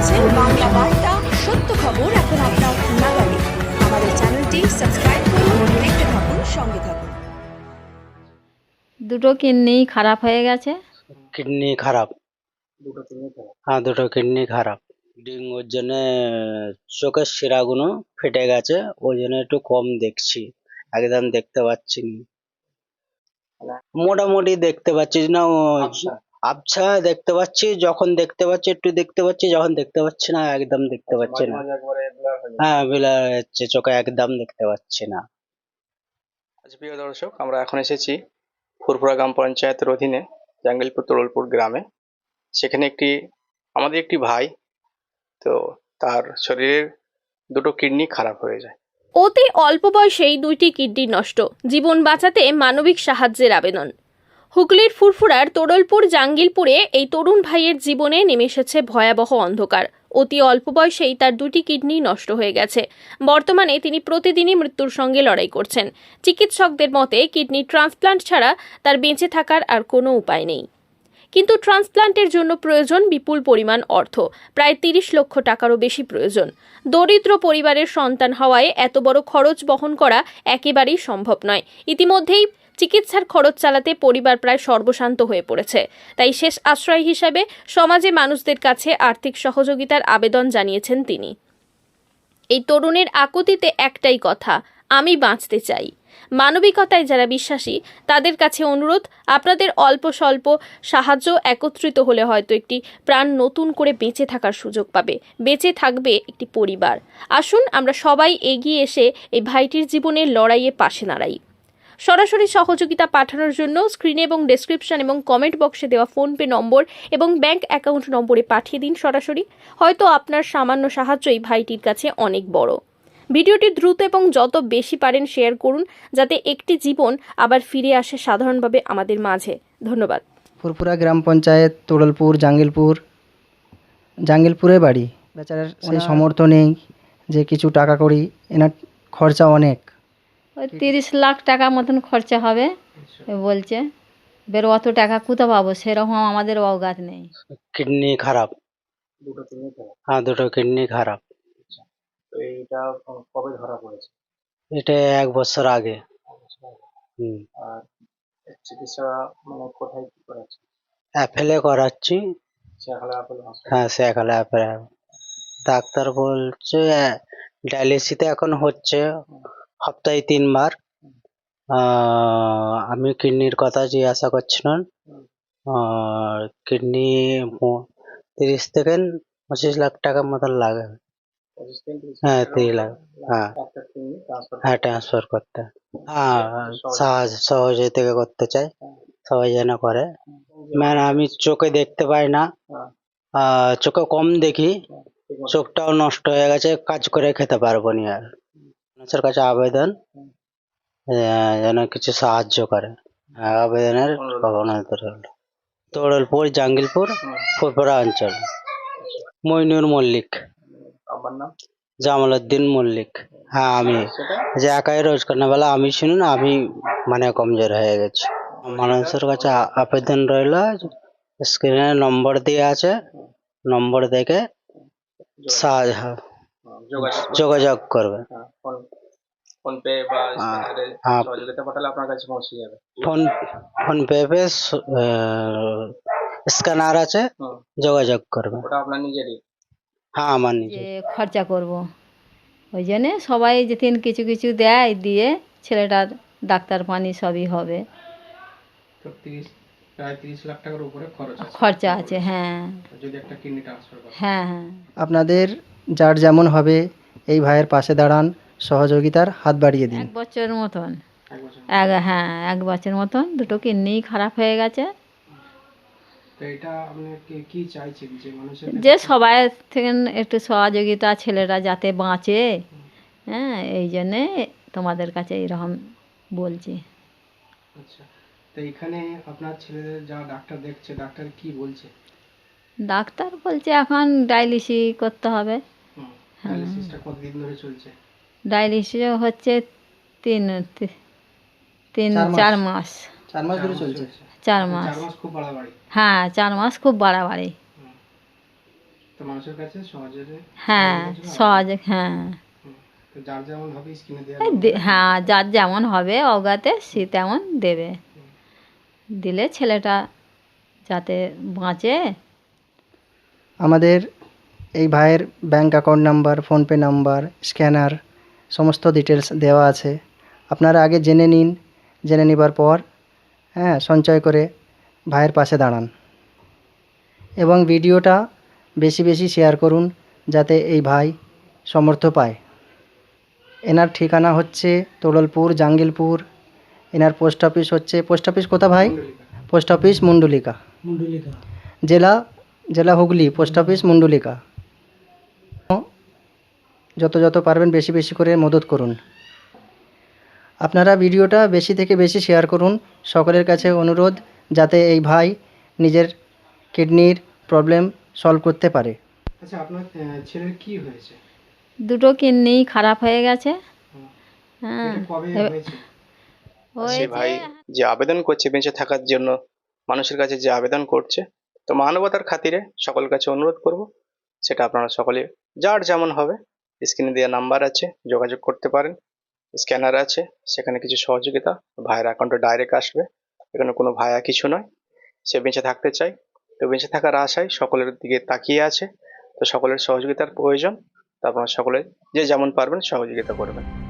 দেখছেন বাংলা বার্তা সত্য খবর এখন আপনার নাগালে। আমাদের চ্যানেলটি সাবস্ক্রাইব করুন দেখতে থাকুন সঙ্গে থাকুন। দুটো কিডনি খারাপ হয়ে গেছে? কিডনি খারাপ। হ্যাঁ দুটো কিডনি খারাপ। ডেঙ্গুর জন্য চোখের শিরাগুলো ফেটে গেছে ওই জন্য একটু কম দেখছি। একদম দেখতে পাচ্ছি না। মোটামুটি দেখতে পাচ্ছি না আবছা দেখতে পাচ্ছি যখন দেখতে পাচ্ছি একটু দেখতে পাচ্ছি যখন দেখতে পাচ্ছি না একদম দেখতে পাচ্ছি না। হ্যাঁ বিলার হচ্ছে চোখে একদম দেখতে পাচ্ছি না। আজ প্রিয় দর্শক আমরা এখন এসেছি ফুরফুরা গ্রাম পঞ্চায়েতের অধীনে জাঙ্গিলপুর তরলপুর গ্রামে। সেখানে একটি আমাদের একটি ভাই তো তার শরীরের দুটো কিডনি খারাপ হয়ে যায়। অতি অল্প বয়সেই দুইটি কিডনি নষ্ট। জীবন বাঁচাতে মানবিক সাহায্যের আবেদন। হুগলির ফুরফুরার তোড়লপুর জাঙ্গিলপুরে এই তরুণ ভাইয়ের জীবনে নেমে এসেছে ভয়াবহ অন্ধকার। অতি অল্প বয়সেই তার দুটি কিডনি নষ্ট হয়ে গেছে। বর্তমানে তিনি প্রতিদিনই মৃত্যুর সঙ্গে লড়াই করছেন। চিকিৎসকদের মতে, কিডনি ট্রান্সপ্লান্ট ছাড়া তার বেঁচে থাকার আর কোনো উপায় নেই। কিন্তু ট্রান্সপ্লান্টের জন্য প্রয়োজন বিপুল পরিমাণ অর্থ, প্রায় তিরিশ লক্ষ টাকারও বেশি প্রয়োজন। দরিদ্র পরিবারের সন্তান হওয়ায় এত বড় খরচ বহন করা একেবারেই সম্ভব নয়। ইতিমধ্যেই চিকিৎসার খরচ চালাতে পরিবার প্রায় সর্বশান্ত হয়ে পড়েছে। তাই শেষ আশ্রয় হিসাবে সমাজে মানুষদের কাছে আর্থিক সহযোগিতার আবেদন জানিয়েছেন তিনি। এই তরুণের আকুতিতে একটাই কথা, আমি বাঁচতে চাই। মানবিকতায় যারা বিশ্বাসী, তাদের কাছে অনুরোধ, আপনাদের অল্প স্বল্প সাহায্য একত্রিত হলে হয়তো একটি প্রাণ নতুন করে বেঁচে থাকার সুযোগ পাবে। বেঁচে থাকবে একটি পরিবার। আসুন আমরা সবাই এগিয়ে এসে এই ভাইটির জীবনের লড়াইয়ে পাশে দাঁড়াই। সরাসরি সহযোগিতা পাঠানোর জন্য স্ক্রিনে এবং ডেসক্রিপশন এবং কমেন্ট বক্সে দেওয়া ফোনপে নম্বর এবং ব্যাংক অ্যাকাউন্ট নম্বরে পাঠিয়ে দিন সরাসরি। হয়তো আপনার সামান্য সাহায্যই ভাইটির কাছে অনেক বড়। ভিডিওটি দ্রুত এবং যত বেশি পারেন শেয়ার করুন যাতে একটি জীবন আবার ফিরে আসে সাধারণভাবে আমাদের মাঝে। ধন্যবাদ। ফুরফুরা গ্রাম পঞ্চায়েত তোড়লপুর জাঙ্গিলপুর জাঙ্গিলপুরে বাড়ি। বেচারার সেই সমর্থ নেই যে কিছু টাকা করি এনার খরচা অনেক। ওই তিরিশ লাখ টাকা মতন খরচা হবে বলছে বের অত টাকা কোথাও পাবো? সেরকম আমাদের অবগাত নেই। কিডনি খারাপ। হ্যাঁ দুটো কিডনি খারাপ। তো এইটা কবে ধরা পড়েছে? এটা এক বছর আগে। হুম। আর চিকিৎসা মানে কোথায় কি করাচ্ছে। অ্যাপেলে করাচ্ছি হ্যাঁ সেখানে অ্যাপেলে। ডাক্তার বলছে ডায়ালিসিসে এখন হচ্ছে। সপ্তাহে তিনবার। আমি কিডনির কথা জিজ্ঞাসা করছিলাম। আর কিডনি তিরিশ থেকে পঁচিশ লাখ টাকার মতন লাগে। থেকে হ্যাঁ তিরিশ লাখ হ্যাঁ। হ্যাঁ ট্রান্সফার করতে। হ্যাঁ সাহায্য সহযোগিতা করতে চাই। সবাই যেন করে। ম্যাম আমি চোখে দেখতে পাই না। হ্যাঁ। চোখে কম দেখি। চোখটাও নষ্ট হয়ে গেছে কাজ করে খেতে পারব না আর। মানুষের কাছে আবেদন আহ, যেন কিছু সাহায্য করে। হ্যাঁ, আবেদনের তোড়লপুর জাঙ্গিলপুর ফুরপুরা অঞ্চল। মইনুর মল্লিক। আমার নাম? জামালউদ্দিন মল্লিক। হ্যাঁ আমি। যে একাই রোজগার না বেলা আমি শুনুন আমি মানে কমজোর হয়ে গেছি। মানুষের কাছে আবেদন রইল স্ক্রিনে নম্বর দেওয়া আছে নম্বর দেখে সাহায্য হ্যাঁ, যোগাযোগ করবে। হ্যাঁ, ফোন ফোন পে বা। সহযোগিতা পাঠালে আপনার কাছে পৌঁছে যাবে। Phone phone pay pay scanner আছে যোগাযোগ করবে। ওটা আপনার নিজেরই? হ্যাঁ আমার নিজে খরচা করব। ওই জন্যে সবাই যেদিন কিছু কিছু দেয় দিয়ে ছেলেটার ডাক্তার পানি সবই হবে। খরচ আছে। খরচা আছে হ্যাঁ। যদি একটা কিডনি ট্রান্সফার করে হ্যাঁ হ্যাঁ। আপনাদের যার যেমন হবে এই ভাইয়ের পাশে দাঁড়ান। সহযোগিতার হাত বাড়িয়ে দিন। এক বছর মতন। এক হ্যাঁ এক বছর মতন দুটো কিডনি খারাপ হয়ে গেছে। তো এটা আপনি কি- কি চাইছেন যে মানুষের যে সবাই থেকে একটু সহযোগিতা ছেলেরা যাতে বাঁচে। হ্যাঁ এই জন্যে তোমাদের কাছে এরকম বলছি। আচ্ছা তো এখানে আপনার ছেলেদের যা ডাক্তার দেখছে ডাক্তার কি বলছে? ডাক্তার বলছে এখন ডায়ালিসিস করতে হবে। হ্যাঁ। ডায়ালিসিসটা কতদিন ধরে চলছে? ডায়ালিসিস হচ্ছে তিন তিন চার মাস। চার মাস। ধরে চলছে? চার মাস। খুব বাড়াবাড়ি। হ্যাঁ চার মাস খুব বাড়াবাড়ি। তো মানুষের কাছে সহজে হ্যাঁ সহজে হ্যাঁ। যার যেমন হ্যাঁ যার যেমন হবে অগাতে সে তেমন দেবে। দিলে ছেলেটা যাতে বাঁচে। আমাদের এই ভাইয়ের bank account number PhonePe number scanner সমস্ত ডিটেলস দেওয়া আছে। আপনারা আগে জেনে নিন জেনে নেবার পর হ্যাঁ সঞ্চয় করে ভাইয়ের পাশে দাঁড়ান। এবং ভিডিওটা বেশি বেশি শেয়ার করুন যাতে এই ভাই সমর্থ পায়। এনার ঠিকানা হচ্ছে তোড়লপুর জাঙ্গিলপুর। এনার পোস্ট অফিস হচ্ছে পোস্ট অফিস কোথা ভাই? Post office Mundulika. জেলা জেলা হুগলি পোস্ট অফিস মুন্ডুলিকা। যত যত পারবেন বেশি বেশি করে মদত করুন। আপনারা ভিডিওটা বেশি থেকে বেশি শেয়ার করুন। সকলের কাছে অনুরোধ যাতে এই ভাই নিজের কিডনির প্রবলেম সলভ করতে পারে। আচ্ছা আপনার ছেলের কি হয়েছে? দুটো কিডনি খারাপ হয়ে গেছে। হ্যাঁ। সে ভাই যে আবেদন করছে বেঁচে থাকার জন্য মানুষের কাছে যে আবেদন করছে তো মানবতার খাতিরে সকলের কাছে অনুরোধ করব সেটা আপনারা সকলে যার যেমন হবে স্ক্রিনে দেওয়া নাম্বার আছে, যোগাযোগ করতে পারেন। স্ক্যানার আছে, সেখানে কিছু সহযোগিতা। ভাইয়ের অ্যাকাউন্টে ডাইরেক্ট আসবে। এখানে কোনো ভায়া কিছু নয়। সে বেঁচে থাকতে চায়। তো বেঁচে থাকার আশায় সকলের দিকে তাকিয়ে আছে। তো সকলের সহযোগিতার প্রয়োজন। তো আপনারা সকলে যে যেমন পারবেন সহযোগিতা করবেন।